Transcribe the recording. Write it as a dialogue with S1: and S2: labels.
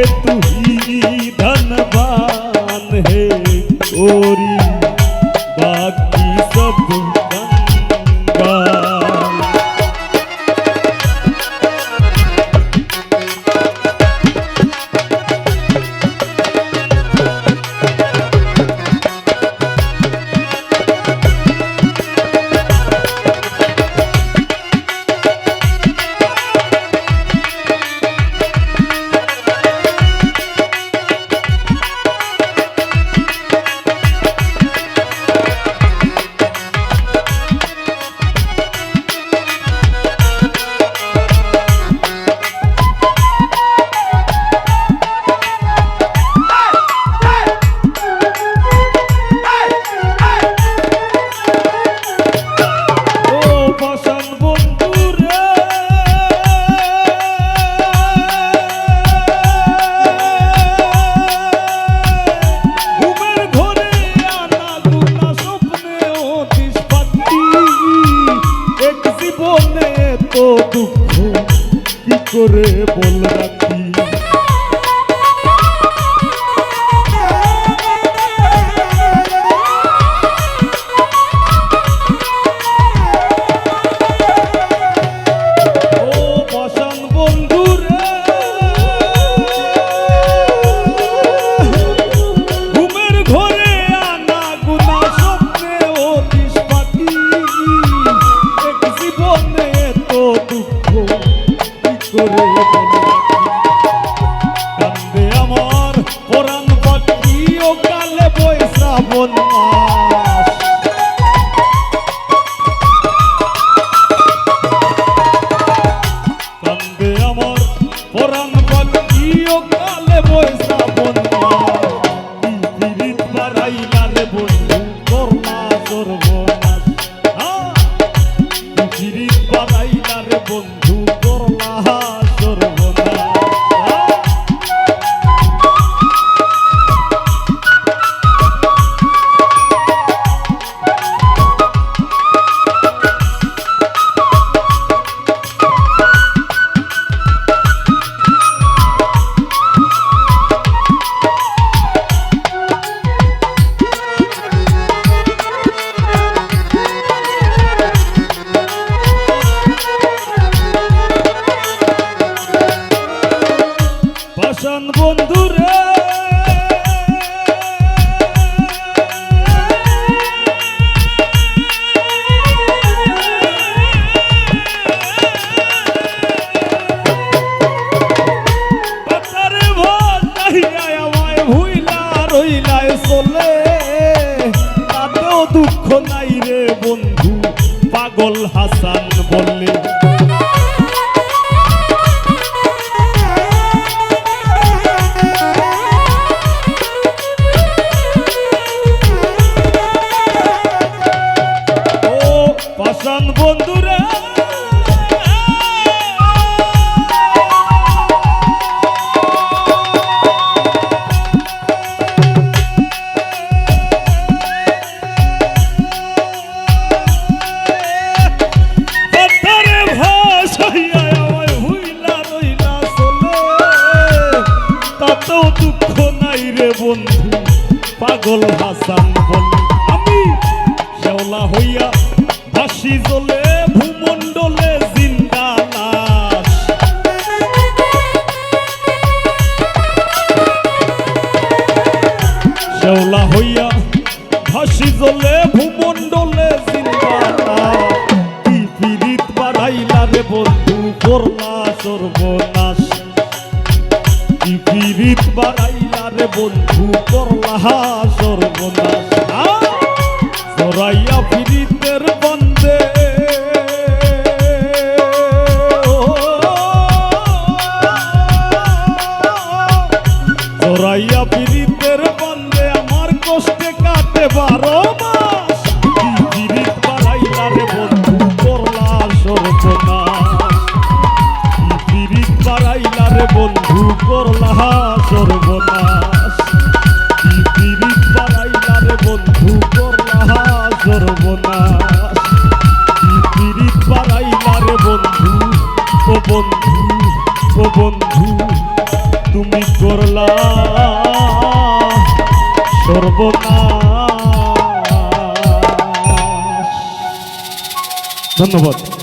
S1: jeito rir. করে বল রাখি। বৈশ্রাবণ মাস দুঃখ নাই রে বন্ধু পাগল হাসান বললে। বন্ধুরা পাগল হাসান বল আমি শেওলা হইয়া বাসি জলে, ভূমণ্ডলে শেওলা হইয়া ভাসি জ্বলে ভূমণ্ডলে বাড়াইলা রে বন্ধু করলা সর্বনাশ পৃথিবীত বাড়াইলার বন্ধু করলাহা সর্বনাশ জরাইয়া ফিরিতের ধন্যবাদ।